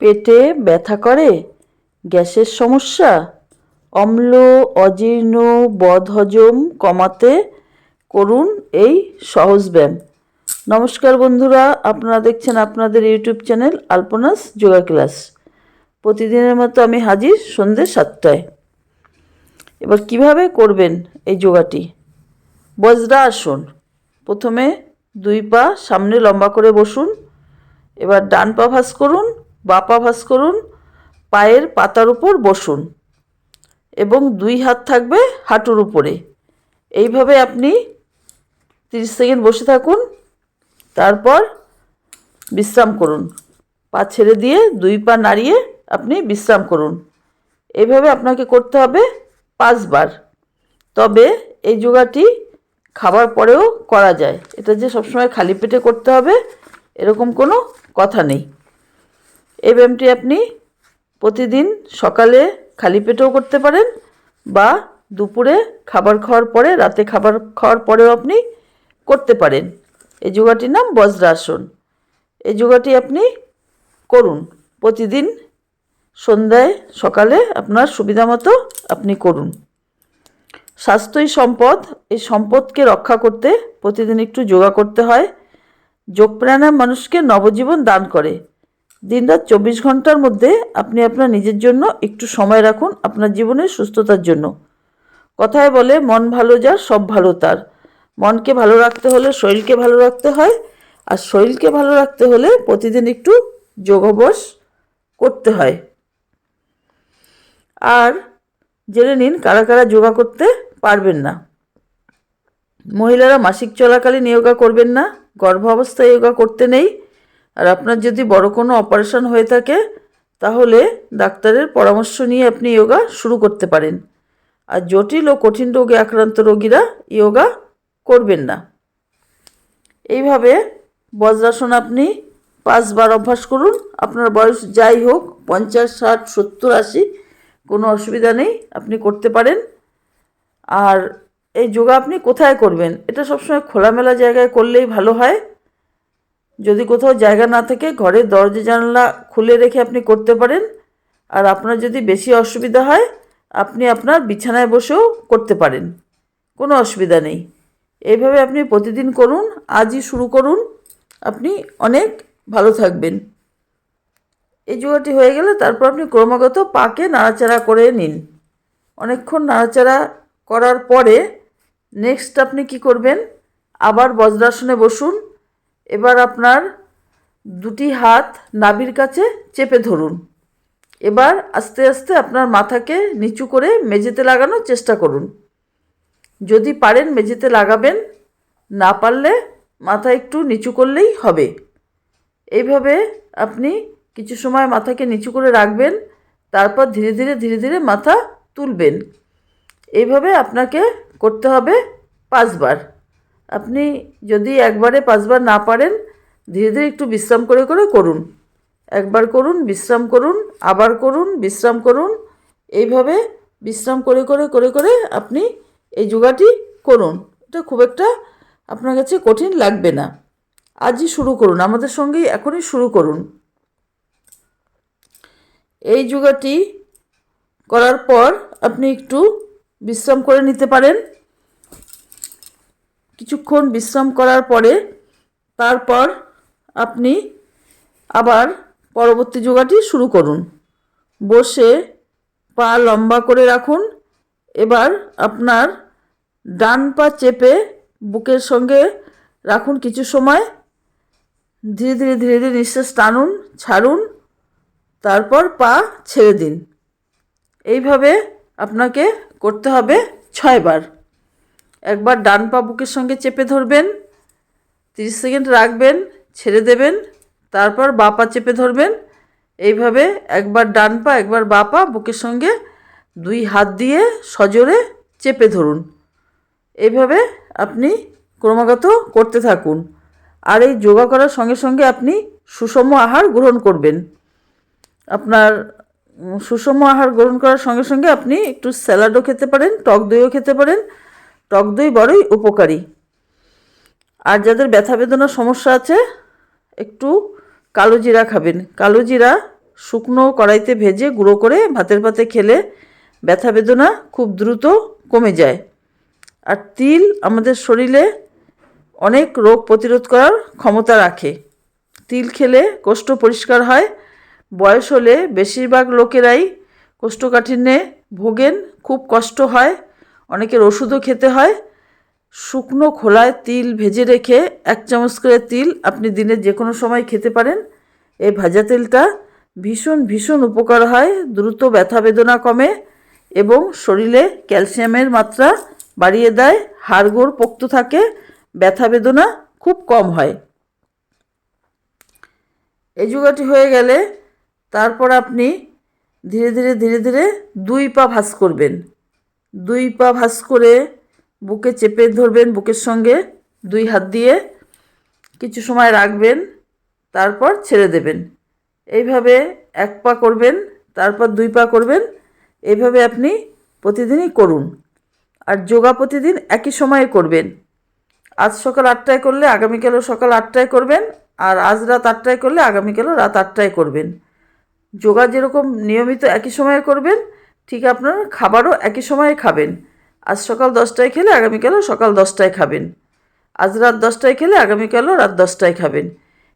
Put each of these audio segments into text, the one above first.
পেটে ব্যথা করে? গ্যাসের সমস্যা? অম্ল, অজীর্ণ, বদহজম কমাতে করুন এই সহজ ব্যায়াম। নমস্কার বন্ধুরা, আপনারা দেখছেন আপনাদের YouTube channel Alpana's yoga class. প্রতিদিনের মতো আমি হাজির সন্ধ্যে সাতটায়। এবার কীভাবে করবেন এই যোগাটি? বজ্রা আসন। প্রথমে দুই পা সামনে লম্বা করে বসুন। এবার ডান পা ভাস করুন। বা পা করুন, পায়ের পাতার উপর বসুন এবং দুই হাত থাকবে হাঁটুর উপরে। এইভাবে আপনি তিরিশ সেকেন্ড বসে থাকুন, তারপর বিশ্রাম করুন। পা ছেড়ে দিয়ে দুই পা নাড়িয়ে আপনি বিশ্রাম করুন। এইভাবে আপনাকে করতে হবে পাঁচবার। তবে এই যোগাটি খাবার পরেও করা যায়। এটা যে সবসময় খালি পেটে করতে হবে, এরকম কোনো কথা নেই। এই ব্যায়ামটি আপনি প্রতিদিন সকালে খালি পেটেও করতে পারেন বা দুপুরে খাবার খাওয়ার পরে, রাতে খাবার খাওয়ার পরেও আপনি করতে পারেন। এই যোগাটির নাম বজ্রাসন। এই যোগাটি আপনি করুন। প্রতিদিন সন্ধ্যায়, সকালে আপনার সুবিধা মতো আপনি করুন। স্বাস্থ্যই সম্পদ। এই সম্পদকে রক্ষা করতে প্রতিদিন একটু যোগা করতে হয়। যোগ প্রাণায়াম মানুষকে নবজীবন দান করে। দিনরাত চব্বিশ ঘণ্টার মধ্যে আপনি আপনার নিজের জন্য একটু সময় রাখুন আপনার জীবনের সুস্থতার জন্য। কথায় বলে, মন ভালো যার, সব ভালো তার। মনকে ভালো রাখতে হলে শরীরকে ভালো রাখতে হয়, আর শরীরকে ভালো রাখতে হলে প্রতিদিন একটু যোগ অভ্যাস করতে হয়। আর জেনে নিন কারা কারা যোগা করতে পারবেন না। মহিলারা মাসিক চলাকালীন যোগা করবেন না গর্ভ অবস্থায় যোগা করতে নেই আর আপনার যদি বড় কোনো অপারেশন হয়ে থাকে, তাহলে ডাক্তারের পরামর্শ নিয়ে আপনি যোগা শুরু করতে পারেন। আর জটিল ও কঠিন রোগে আক্রান্ত রোগীরা যোগা করবেন না। এইভাবে বজ্রাসন আপনি পাঁচবার অভ্যাস করুন। আপনার বয়স যাই হোক, পঞ্চাশ, ষাট, সত্তর, আশি, কোনো অসুবিধা নেই, আপনি করতে পারেন। আর এই যোগা আপনি কোথায় করবেন? এটা সবসময় খোলামেলা জায়গায় করলেই ভালো হয়। যদি কোথাও জায়গা না থাকে, ঘরের দরজা জানলা খুলে রেখে আপনি করতে পারেন। আর আপনার যদি বেশি অসুবিধা হয়, আপনি আপনার বিছানায় বসেও করতে পারেন। কোনো অসুবিধা নেই। এইভাবে আপনি প্রতিদিন করুন, আজই শুরু করুন। আপনি অনেক ভালো থাকবেন। এই যোগাটি হয়ে গেলে তারপর আপনি ক্রমাগত পাকে নাড়াচাড়া করে নিন। অনেকক্ষণ নাড়াচাড়া করার পরে নেক্সট আপনি কি করবেন? আবার বজ্রাসনে বসুন। এবার আপনার দুটি হাত নাভির কাছে চেপে ধরুন। এবার আস্তে আস্তে আপনার মাথাকে নিচু করে মেঝেতে লাগানোর চেষ্টা করুন। যদি পারেন মেঝেতে লাগাবেন, না পারলে মাথা একটু নিচু করলেই হবে। এইভাবে আপনি কিছু সময় মাথাকে নিচু করে রাখবেন, তারপর ধীরে ধীরে ধীরে ধীরে মাথা তুলবেন। এইভাবে আপনাকে করতে হবে পাঁচবার। আপনি যদি একবারে পাঁচবার না পারেন, ধীরে ধীরে একটু বিশ্রাম করে করে করুন। একবার করুন, বিশ্রাম করুন, আবার করুন, বিশ্রাম করুন। এইভাবে বিশ্রাম করে করে করে করে আপনি এই যোগাটি করুন। এটা খুব একটা আপনার কাছে কঠিন লাগবে না। আজই শুরু করুন, আমাদের সঙ্গেই এখনই শুরু করুন। এই যোগাটি করার পর আপনি একটু বিশ্রাম করে নিতে পারেন। কিছুক্ষণ বিশ্রাম করার পরে তারপর আপনি আবার পরবর্তী যোগাটি শুরু করুন। বসে পা লম্বা করে রাখুন। এবার আপনার ডান পা চেপে বুকের সঙ্গে রাখুন কিছু সময়। ধীরে ধীরে ধীরে ধীরে নিঃশ্বাস টানুন, ছাড়ুন। তারপর পা ছেড়ে দিন। এইভাবে আপনাকে করতে হবে ছয়বার। একবার ডান পা বুকের সঙ্গে চেপে ধরবেন, তিরিশ সেকেন্ড রাখবেন, ছেড়ে দেবেন, তারপর বা পা চেপে ধরবেন। এইভাবে একবার ডান পা, একবার বা পা বুকের সঙ্গে দুই হাত দিয়ে সজোরে চেপে ধরুন। এইভাবে আপনি ক্রমাগত করতে থাকুন। আর এই যোগা করার সঙ্গে সঙ্গে আপনি সুষম আহার গ্রহণ করবেন। আপনার সুষম আহার গ্রহণ করার সঙ্গে সঙ্গে আপনি একটু স্যালাডও খেতে পারেন, টক দইও খেতে পারেন টক দই বড়ই উপকারী। আর যাদের ব্যথা বেদনার সমস্যা আছে, একটু কালো জিরা খাবেন। কালো জিরা শুকনো কড়াইতে ভেজে গুঁড়ো করে ভাতের পাতে খেলে ব্যথা বেদনা খুব দ্রুত কমে যায়। আর তিল আমাদের শরীরে অনেক রোগ প্রতিরোধ করার ক্ষমতা রাখে। তিল খেলে কোষ্ঠ পরিষ্কার হয়, বয়স হলে বেশিরভাগ লোকেরাই কোষ্ঠকাঠিন্যে ভোগেন, খুব কষ্ট হয় অনেকের ওষুধও খেতে হয়। শুকনো খোলায় তিল ভেজে রেখে এক চামচ করে তিল আপনি দিনের যে কোনো সময় খেতে পারেন। এই ভাজা তেলটা ভীষণ ভীষণ উপকার হয়, দ্রুত ব্যথা বেদনা কমে এবং শরীরে ক্যালসিয়ামের মাত্রা বাড়িয়ে দেয়, হাড়গোড় পোক্ত থাকে, ব্যথা বেদনা খুব কম হয়। এই হয়ে গেলে তারপর আপনি ধীরে ধীরে ধীরে ধীরে দুই পা ভাঁজ করবেন। দুই পা ভাঁজ করে বুকে চেপে ধরবেন, বুকের সঙ্গে দুই হাত দিয়ে কিছু সময় রাখবেন, তারপর ছেড়ে দেবেন। এইভাবে এক পা করবেন, তারপর দুই পা করবেন, এইভাবে আপনি প্রতিদিনই করুন। আর যোগা প্রতিদিন একই সময়ে করবেন। আজ সকাল আটটায় করলে আগামীকালও সকাল আটটায় করবেন, আর আজ রাত আটটায় করলে আগামীকালও রাত আটটায় করবেন। যোগা যেরকম নিয়মিত একই সময়ে করবেন ঠিক আপনার খাবারও একই সময়ে খাবেন। আজ সকাল দশটায় খেলে আগামীকালও সকাল দশটায় খাবেন। আজ রাত দশটায় খেলে আগামীকালও রাত দশটায় খাবেন।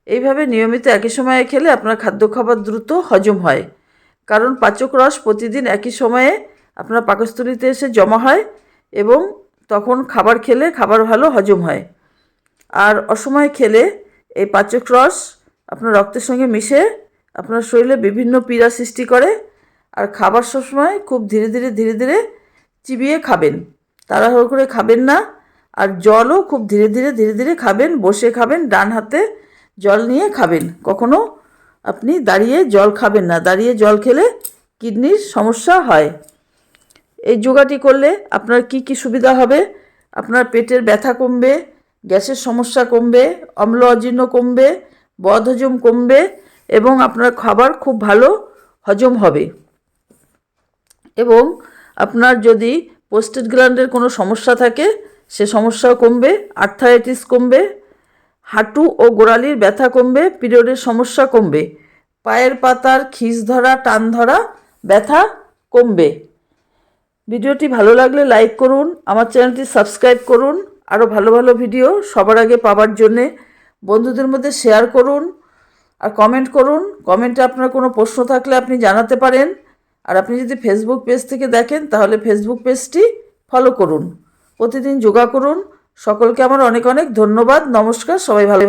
এইভাবে নিয়মিত একই সময়ে খেলে আপনার খাদ্য খাবার দ্রুত হজম হয়। কারণ পাচক রস প্রতিদিন একই সময়ে আপনার পাকস্থলিতে এসে জমা হয় এবং তখন খাবার খেলে খাবার ভালো হজম হয়। আর অসময়ে খেলে এই পাচক রস আপনার রক্তের সঙ্গে মিশে আপনার শরীরে বিভিন্ন পীড়া সৃষ্টি করে আর খাবার সবসময় খুব ধীরে ধীরে ধীরে ধীরে চিবিয়ে খাবেন। তাড়াহুড়ো করে খাবেন না। আর জলও খুব ধীরে ধীরে ধীরে ধীরে খাবেন, বসে খাবেন, ডান হাতে জল নিয়ে খাবেন। কখনো আপনি দাঁড়িয়ে জল খাবেন না। দাঁড়িয়ে জল খেলে কিডনির সমস্যা হয়। এই যোগাটি করলে আপনার কি কি সুবিধা হবে? আপনার পেটের ব্যথা কমবে, গ্যাসের সমস্যা কমবে অম্ল অজীর্ণ কমবে, বদহজম কমবে এবং আপনার খাবার খুব ভালো হজম হবে। এবং আপনার যদি পোস্টেড গ্ল্যান্ডের কোনো সমস্যা থাকে, সে সমস্যাও কমবে আর্থারাইটিস কমবে, হাঁটু ও গোড়ালির ব্যথা কমবে, পিরিয়ডের সমস্যা কমবে, পায়ের পাতার খিস ধরা, টান ধরা, ব্যথা কমবে। ভিডিওটি ভালো লাগলে লাইক করুন, আমার চ্যানেলটি সাবস্ক্রাইব করুন, আরও ভালো ভালো ভিডিও সবার আগে পাওয়ার জন্যে বন্ধুদের মধ্যে শেয়ার করুন আর কমেন্ট করুন। কমেন্টে আপনার কোনো প্রশ্ন থাকলে আপনি জানাতে পারেন। আর আপনি যদি ফেসবুক পেজ থেকে দেখেন, তাহলে ফেসবুক পেজটি ফলো করুন। প্রতিদিন যোগা করুন। সকলকে আমার অনেক অনেক ধন্যবাদ। নমস্কার। সবাই ভালো